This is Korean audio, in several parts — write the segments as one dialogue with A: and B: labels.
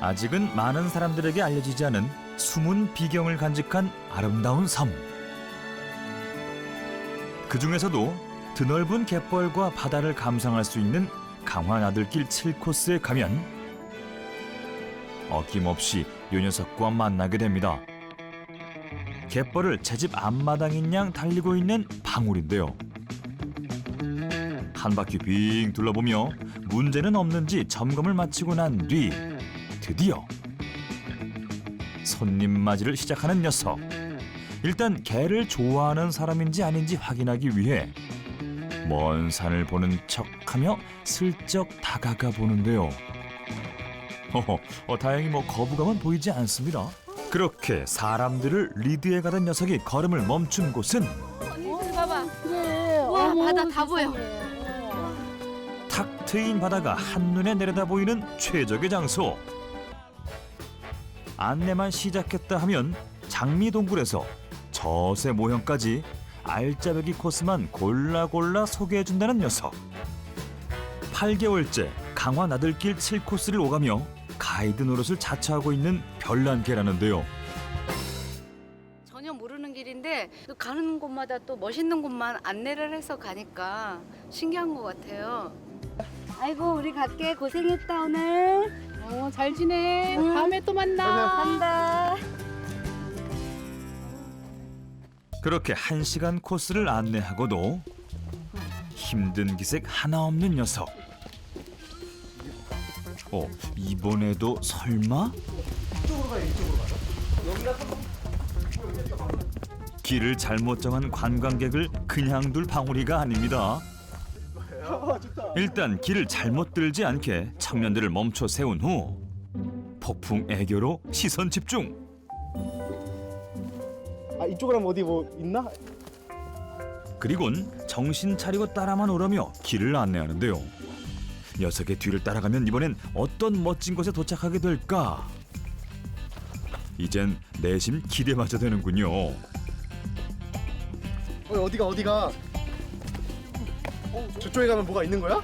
A: 아직은 많은 사람들에게 알려지지 않은 숨은 비경을 간직한 아름다운 섬. 그 중에서도 드넓은 갯벌과 바다를 감상할 수 있는 강화 나들길 7코스에 가면 어김없이 요 녀석과 만나게 됩니다. 갯벌을 제 집 앞마당인 양 달리고 있는 방울인데요. 한 바퀴 빙 둘러보며 문제는 없는지 점검을 마치고 난 뒤 드디어 손님 맞이를 시작하는 녀석. 일단 개를 좋아하는 사람인지 아닌지 확인하기 위해 먼 산을 보는 척하며 슬쩍 다가가 보는데요. 허허, 어, 다행히 뭐 거부감은 보이지 않습니다. 그렇게 사람들을 리드해 가던 녀석이 걸음을 멈춘 곳은
B: 언니들 봐봐.
C: 그래.
B: 와,
C: 어머,
B: 바다 다 보여.
C: 세상에.
A: 탁 트인 바다가 한눈에 내려다 보이는 최적의 장소. 안내만 시작했다 하면 장미 동굴에서 저새 모형까지 알짜배기 코스만 골라 골라 소개해 준다는 녀석. 8개월째 강화 나들길 7코스를 오가며 가이드 노릇을 자처하고 있는 별난개라는데요.
B: 전혀 모르는 길인데 또 가는 곳마다 또 멋있는 곳만 안내를 해서 가니까 신기한 것 같아요. 아이고 우리 갈게 고생했다 오늘.
C: 어, 잘 지내.
B: 응.
C: 다음에 또 만나.
B: 간다.
A: 그렇게 한 시간 코스를 안내하고도 힘든 기색 하나 없는 녀석. 어, 이번에도 설마? 길을 잘못 정한 관광객을 그냥 둘 방울이가 아닙니다. 일단 길을 잘못 들지 않게 청년들을 멈춰 세운 후 폭풍 애교로 시선 집중.
D: 아 이쪽으로 하면 어디 뭐 있나?
A: 그리곤 정신 차리고 따라만 오라며 길을 안내하는데요. 녀석의 뒤를 따라가면 이번엔 어떤 멋진 곳에 도착하게 될까? 이젠 내심 기대마저 되는군요.
D: 어 어디가 어디가? 어 저쪽에 가면 뭐가 있는 거야?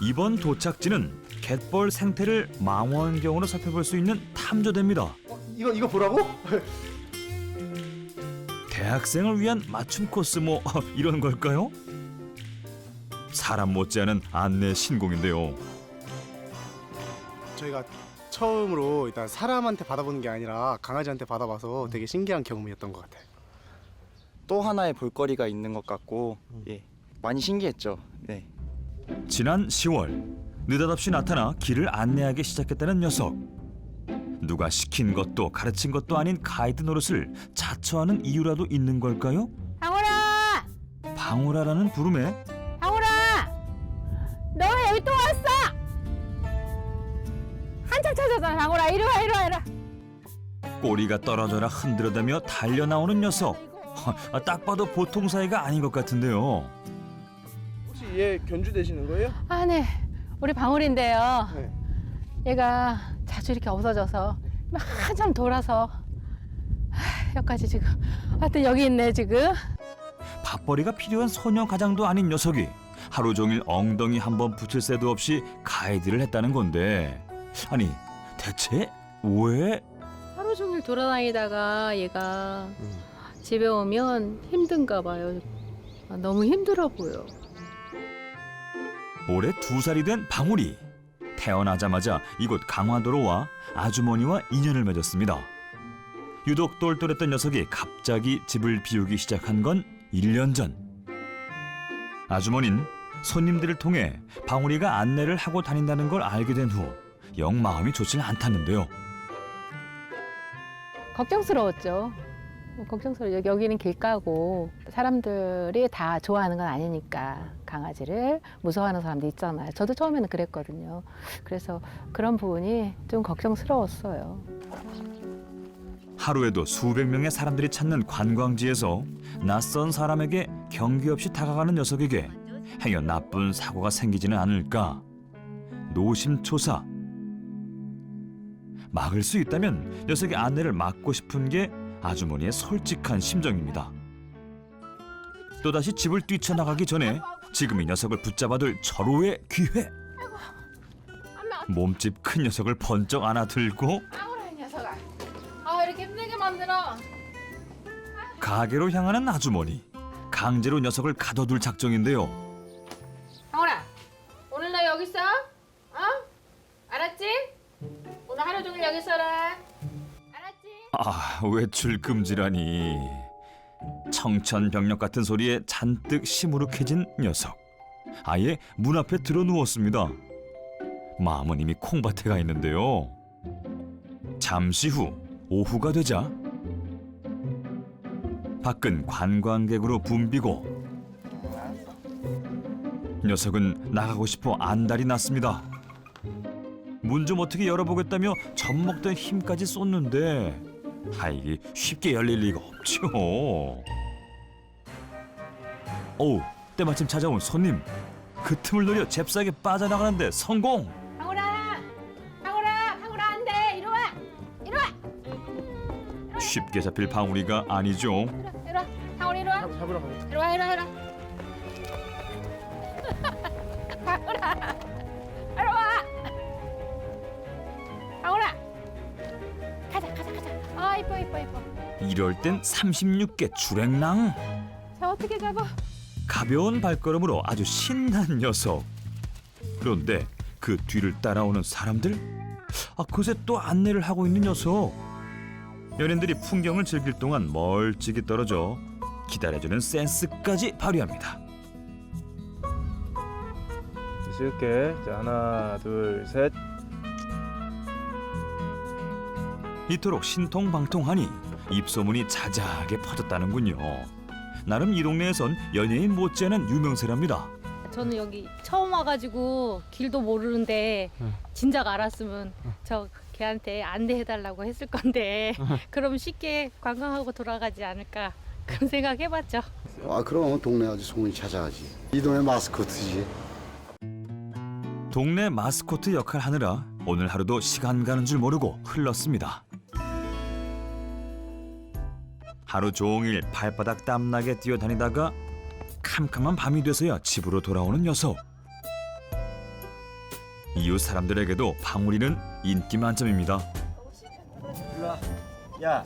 A: 이번 도착지는 갯벌 생태를 망원경으로 살펴볼 수 있는 탐조대입니다.
D: 어, 이거 이거 보라고?
A: 대학생을 위한 맞춤 코스 뭐 이런 걸까요? 사람 못지않은 안내 신공인데요.
D: 저희가 처음으로 일단 사람한테 받아보는 게 아니라 강아지한테 받아봐서 되게 신기한 경험이었던 것 같아요.
E: 또 하나의 볼거리가 있는 것 같고 예 많이 신기했죠. 네.
A: 지난 10월 느닷없이 나타나 길을 안내하기 시작했다는 녀석. 누가 시킨 것도 가르친 것도 아닌 가이드 노릇을 자처하는 이유라도 있는 걸까요?
C: 방울아!
A: 방울아라는 부름에
C: 방울아! 너왜 여기 또 왔어? 한참 찾았잖아, 방울아. 이리 와, 이리 와, 이리 와.
A: 꼬리가 떨어져라 흔들어대며 달려 나오는 녀석. 아, 딱 봐도 보통 사이가 아닌 것 같은데요.
D: 혹시 얘 견주 되시는 거예요?
C: 아, 네. 우리 방울인데요.
D: 네.
C: 얘가 자주 이렇게 없어져서 한참 돌아서 하, 여기까지 지금 하여튼 여기 있네 지금
A: 밥벌이가 필요한 소녀 가장도 아닌 녀석이 하루 종일 엉덩이 한 번 붙일 새도 없이 가이드를 했다는 건데 아니 대체 왜?
C: 하루 종일 돌아다니다가 얘가 집에 오면 힘든가 봐요 아, 너무 힘들어 보여
A: 올해 두 살이 된 방울이 태어나자마자 이곳 강화도로 와 아주머니와 인연을 맺었습니다. 유독 똘똘했던 녀석이 갑자기 집을 비우기 시작한 건 1년 전. 아주머니는 손님들을 통해 방울이가 안내를 하고 다닌다는 걸 알게 된 후 영 마음이 좋지는 않다는데요.
C: 걱정스러웠죠 뭐 걱정스러워. 요 여기는 길가고 사람들이 다 좋아하는 건 아니니까 강아지를 무서워하는 사람도 있잖아요. 저도 처음에는 그랬거든요. 그래서 그런 부분이 좀 걱정스러웠어요.
A: 하루에도 수백 명의 사람들이 찾는 관광지에서 낯선 사람에게 경계 없이 다가가는 녀석에게 행여 나쁜 사고가 생기지는 않을까. 노심초사. 막을 수 있다면 녀석의 안내를 막고 싶은 게 아주머니의 솔직한 심정입니다. 또다시 집을 뛰쳐나가기 전에 지금 이 녀석을 붙잡아둘 절호의 기회. 몸집 큰 녀석을 번쩍 안아들고. 가게로 향하는 아주머니. 강제로 녀석을 가둬둘 작정인데요. 외출 금지라니. 청천벽력 같은 소리에 잔뜩 시무룩해진 녀석. 아예 문 앞에 들어 누웠습니다. 마음은 이미 콩밭에 가 있는데요. 잠시 후 오후가 되자 밖은 관광객으로 붐비고 녀석은 나가고 싶어 안달이 났습니다. 문 좀 어떻게 열어보겠다며 젖먹던 힘까지 쏟는데 아 이게 쉽게 열릴 리가 없죠. 어우 때마침 찾아온 손님 그 틈을 노려 잽싸게 빠져나가는데 성공.
C: 방울아, 방울아, 방울아 안 돼. 이리 와, 이리 와,
A: 쉽게 잡힐 방울이가 아니죠.
C: 이리 와, 방울 이리 와,
D: 잡으러 가자.
C: 이리 와, 이리 와, 이리 와.
A: 이럴 땐 36개 주랭랑
C: 자 어떻게 잡아?
A: 가벼운 발걸음으로 아주 신난 녀석. 그런데 그 뒤를 따라오는 사람들? 아 그새 또 안내를 하고 있는 녀석. 연인들이 풍경을 즐길 동안 멀찍이 떨어져 기다려주는 센스까지 발휘합니다.
F: 쉴게. 자 하나, 둘, 셋.
A: 이토록 신통방통하니 입소문이 자자하게 퍼졌다는군요. 나름 이 동네에선 연예인 못지않은 유명세랍니다.
G: 저는 여기 처음 와가지고 길도 모르는데 진작 알았으면 저 걔한테 안내해달라고 했을 건데 그럼 쉽게 관광하고 돌아가지 않을까 그런 생각 해봤죠.
H: 아 그럼 동네 아주 소문이 찾아가지 이 동네 마스코트지
A: 동네 마스코트 역할 하느라 오늘 하루도 시간 가는 줄 모르고 흘렀습니다. 하루 종일 발바닥 땀나게 뛰어다니다가 캄캄한 밤이 돼서야 집으로 돌아오는 녀석. 이웃 사람들에게도 방울이는 인기 만점입니다.
I: 야,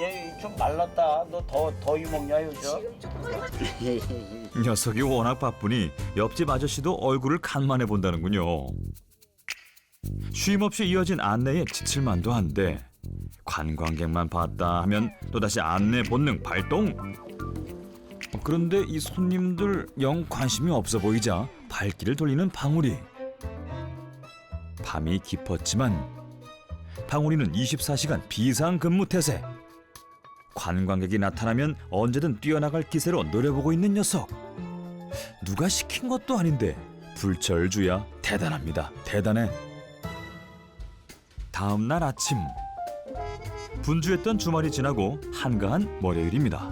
I: 얘 좀 말랐다. 너 더 더위 먹냐 요즘?
A: 녀석이 워낙 바쁘니 옆집 아저씨도 얼굴을 간만해 본다는군요. 쉼 없이 이어진 안내에 지칠 만도 한데 관광객만 봤다 하면 또다시 안내 본능 발동. 그런데 이 손님들 영 관심이 없어 보이자 발길을 돌리는 방울이. 밤이 깊었지만 방울이는 24시간 비상 근무 태세. 관광객이 나타나면 언제든 뛰어나갈 기세로 노려보고 있는 녀석. 누가 시킨 것도 아닌데 불철주야 대단합니다. 대단해. 다음 날 아침 분주했던 주말이 지나고 한가한 월요일입니다.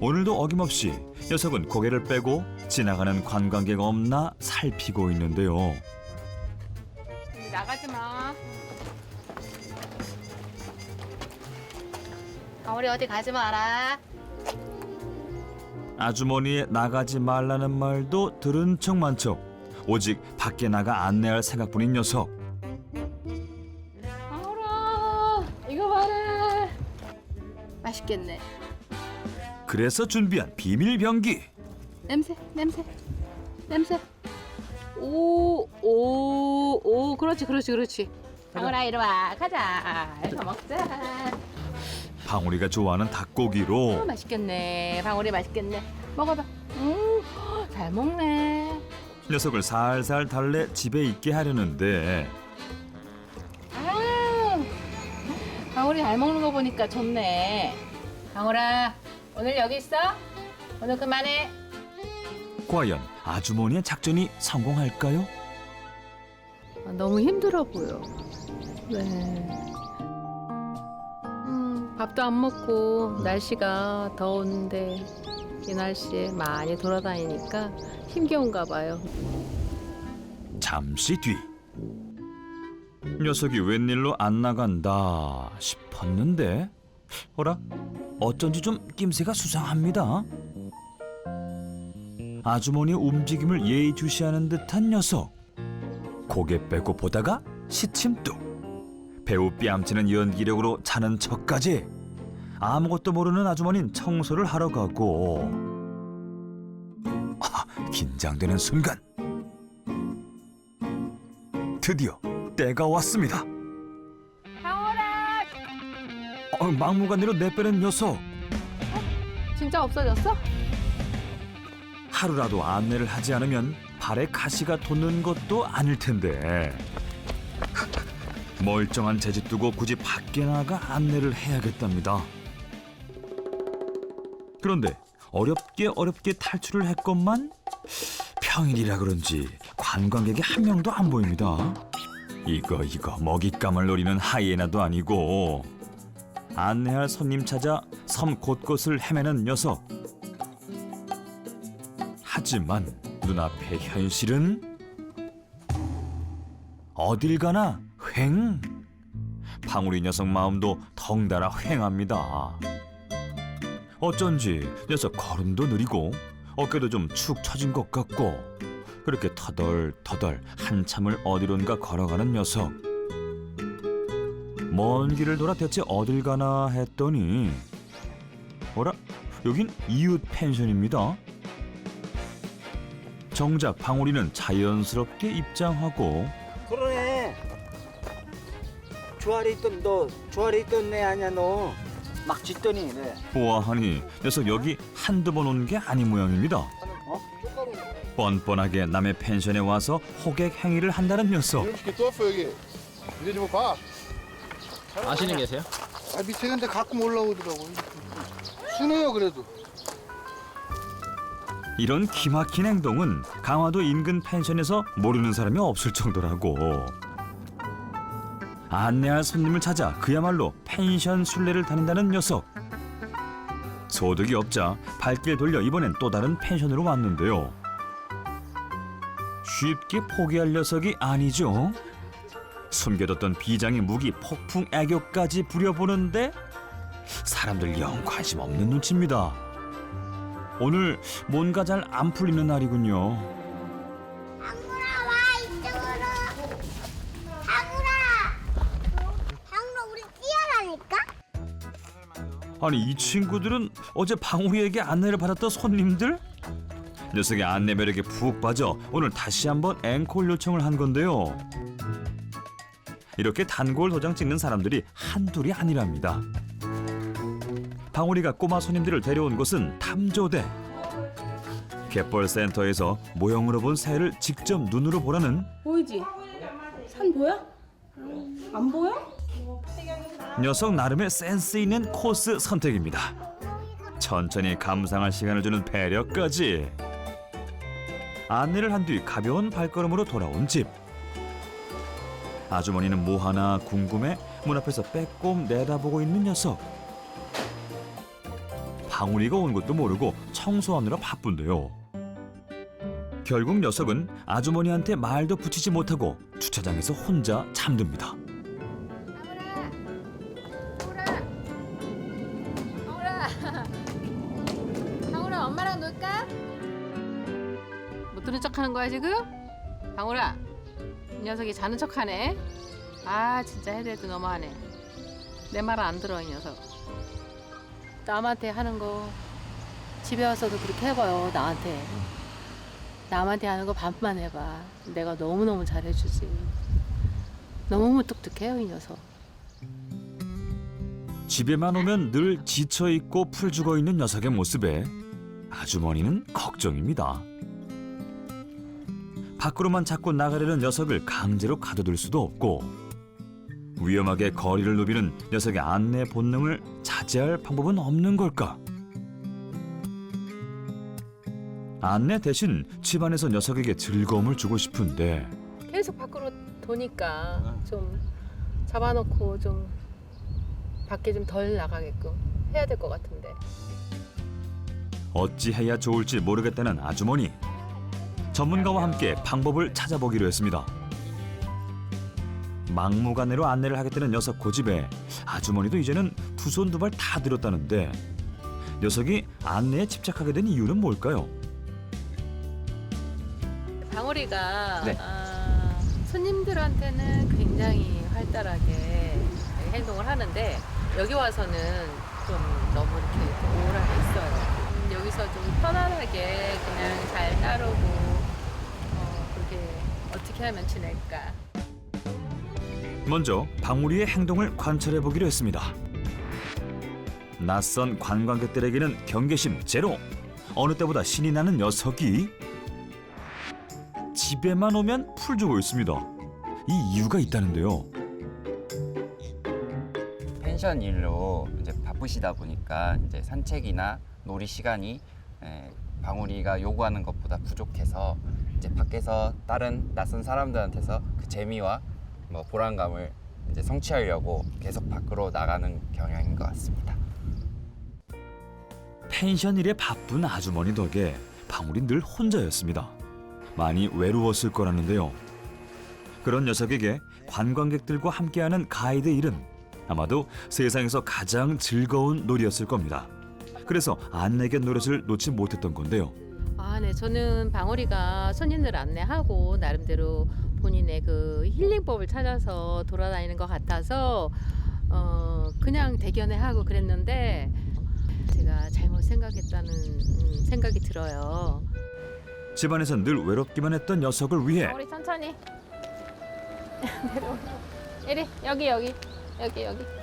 A: 오늘도 어김없이 녀석은 고개를 빼고 지나가는 관광객 없나 살피고 있는데요.
C: 나가지 마.
B: 우리 어디 가지 마라.
A: 아주머니의 나가지 말라는 말도 들은 척만 척 오직 밖에 나가 안내할 생각뿐인 녀석.
B: 있겠네.
A: 그래서 준비한 비밀 병기.
B: 냄새, 냄새, 냄새. 오, 오, 오, 그렇지, 그렇지, 그렇지.
C: 방울아 이리 와, 가자. 이거 먹자.
A: 방울이가 좋아하는
C: 어,
A: 닭고기로
C: 맛있겠네. 방울이 맛있겠네. 먹어봐. 음, 잘 먹네.
A: 녀석을 살살 달래 집에 있게 하려는데
C: 아, 방울이 잘 먹는 거 보니까 좋네. 방울아, 오늘 여기 있어? 오늘 그만해.
A: 과연 아주머니의 작전이 성공할까요?
C: 아, 너무 힘들어 보여. 네. 음, 밥도 안 먹고 날씨가 더운데 이 날씨에 많이 돌아다니니까 힘겨운가 봐요.
A: 잠시 뒤 녀석이 웬일로 안 나간다 싶었는데 어라? 어쩐지 좀 낌새가 수상합니다. 아주머니의 움직임을 예의주시하는 듯한 녀석. 고개 빼고 보다가 시침 뚝. 배우 뺨치는 연기력으로 자는 척까지. 아무것도 모르는 아주머니는 청소를 하러 가고. 아, 긴장되는 순간. 드디어 때가 왔습니다. 어, 막무가내로 내빼는 녀석
C: 진짜 없어졌어?
A: 하루라도 안내를 하지 않으면 발에 가시가 돋는 것도 아닐 텐데 멀쩡한 재짓 두고 굳이 밖에 나가 안내를 해야겠답니다. 그런데 어렵게 어렵게 탈출을 했건만 평일이라 그런지 관광객이 한 명도 안 보입니다. 이거 이거 먹잇감을 노리는 하이에나도 아니고 안내할 손님 찾아 섬 곳곳을 헤매는 녀석. 하지만 눈앞의 현실은 어딜 가나 횡. 방울이 녀석 마음도 덩달아 횡합니다. 어쩐지 녀석 걸음도 느리고 어깨도 좀 축 처진 것 같고 그렇게 터덜터덜 한참을 어디론가 걸어가는 녀석. 먼 길을 돌아 대체 어딜 가나 했더니 어라? 여긴 이웃 펜션입니다. 정작 방울이는 자연스럽게 입장하고
I: 그러네. 주아래 있던 너 주아래 있던 애 아니야 너. 막 짖더니 그래.
A: 보아하니 녀석 여기 한두 번 온 게 아닌 모양입니다.
I: 어?
A: 뻔뻔하게 남의 펜션에 와서 호객 행위를 한다는 녀석.
H: 이렇게 또 왔어 여기. 이제 좀 봐.
J: 아시는 계세요?
H: 아 밑에 근데 가끔 올라오더라고. 순해요 그래도.
A: 이런 기막힌 행동은 강화도 인근 펜션에서 모르는 사람이 없을 정도라고. 안내할 손님을 찾아 그야말로 펜션 순례를 다닌다는 녀석. 소득이 없자 발길 돌려 이번엔 또 다른 펜션으로 왔는데요. 쉽게 포기할 녀석이 아니죠. 숨겨뒀던 비장의 무기 폭풍 애교까지 부려보는데 사람들 영 관심 없는 눈치입니다. 오늘 뭔가 잘 안 풀리는 날이군요.
K: 방으로 우리 뛰어라니까?
A: 아니 이 친구들은 어제 방울이에게 안내를 받았던 손님들? 녀석의 안내 매력에 푹 빠져 오늘 다시 한번 앵콜 요청을 한 건데요. 이렇게 단골 도장 찍는 사람들이 한둘이 아니랍니다. 방울이가 꼬마 손님들을 데려온 곳은 탐조대. 갯벌 센터에서 모형으로 본 새를 직접 눈으로 보라는
L: 보이지? 산 보여? 안 보여?
A: 녀석 나름의 센스 있는 코스 선택입니다. 천천히 감상할 시간을 주는 배려까지. 안내를 한 뒤 가벼운 발걸음으로 돌아온 집. 아주머니는 뭐 하나 궁금해 문 앞에서 빼꼼 내다보고 있는 녀석. 방울이가 온 것도 모르고 청소하느라 바쁜데요. 결국 녀석은 아주머니한테 말도 붙이지 못하고 주차장에서 혼자 잠듭니다.
C: 방울아 엄마랑 놀까? 못 들은 척하는 거야 지금? 방울아 이 녀석이 자는 척하네. 아 진짜 해대도 너무하네. 내 말 안 들어 이 녀석. 남한테 하는 거 집에 와서도 그렇게 해봐요 나한테. 남한테 하는 거 반만 해봐. 내가 너무 너무 잘해주지. 너무 무뚝뚝해요 이 녀석.
A: 집에만 오면 늘 지쳐 있고 풀 죽어 있는 녀석의 모습에 아주머니는 걱정입니다. 밖으로만 자꾸 나가려는 녀석을 강제로 가둬둘 수도 없고 위험하게 거리를 누비는 녀석의 안내 본능을 자제할 방법은 없는 걸까? 안내 대신 집안에서 녀석에게 즐거움을 주고 싶은데
C: 계속 밖으로 도니까 좀 잡아놓고 좀 밖에 좀 덜 나가게끔 해야 될 것 같은데
A: 어찌해야 좋을지 모르겠다는 아주머니. 전문가와 함께 방법을 찾아보기로 했습니다. 막무가내로 안내를 하겠다는 녀석 고집에 아주머니도 이제는 두 손 두 발 다 들었다는데 녀석이 안내에 집착하게 된 이유는 뭘까요?
C: 방울이가
E: 네.
C: 아, 손님들한테는 굉장히 활달하게 행동을 하는데 여기 와서는 좀 너무 이렇게 우울하게 있어요. 음, 여기서 좀 편안하게 그냥 잘 따르고 어떻게 하면 지낼까.
A: 먼저 방울이의 행동을 관찰해 보기로 했습니다. 낯선 관광객들에게는 경계심 제로. 어느 때보다 신이 나는 녀석이 집에만 오면 풀 주고 있습니다. 이 이유가 있다는데요.
E: 펜션 일로 이제 바쁘시다 보니까 이제 산책이나 놀이 시간이 에, 방울이가 요구하는 것보다 부족해서 이제 밖에서 다른 낯선 사람들한테서 그 재미와 뭐 보람감을 이제 성취하려고 계속 밖으로 나가는 경향인 것 같습니다.
A: 펜션 일에 바쁜 아주머니 덕에 방울이 늘 혼자였습니다. 많이 외로웠을 거라는데요. 그런 녀석에게 관광객들과 함께하는 가이드 일은 아마도 세상에서 가장 즐거운 놀이였을 겁니다. 그래서 안내견 노릇을 놓지 못했던 건데요.
C: 아, 네. 저는 방울이가 손님들 안내하고 나름대로 본인의 그 힐링법을 찾아서 돌아다니는 것 같아서 어, 그냥 대견해 하고 그랬는데 제가 잘못 생각했다는 음, 생각이 들어요.
A: 집안에서 늘 외롭기만 했던 녀석을 위해
C: 방울이 천천히 내려오. 이리 여기 여기 여기 여기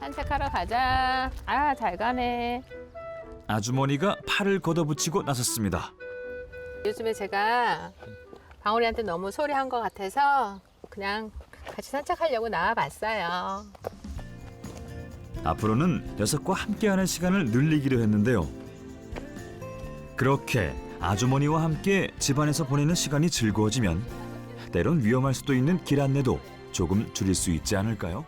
C: 산책하러 가자. 아, 잘 가네.
A: 아주머니가 팔을 걷어붙이고 나섰습니다.
C: 요즘에 제가 방울이한테 너무 소리한 것 같아서 그냥 같이 산책하려고 나와봤어요.
A: 앞으로는 녀석과 함께하는 시간을 늘리기로 했는데요. 그렇게 아주머니와 함께 집안에서 보내는 시간이 즐거워지면 때론 위험할 수도 있는 길 안내도 조금 줄일 수 있지 않을까요?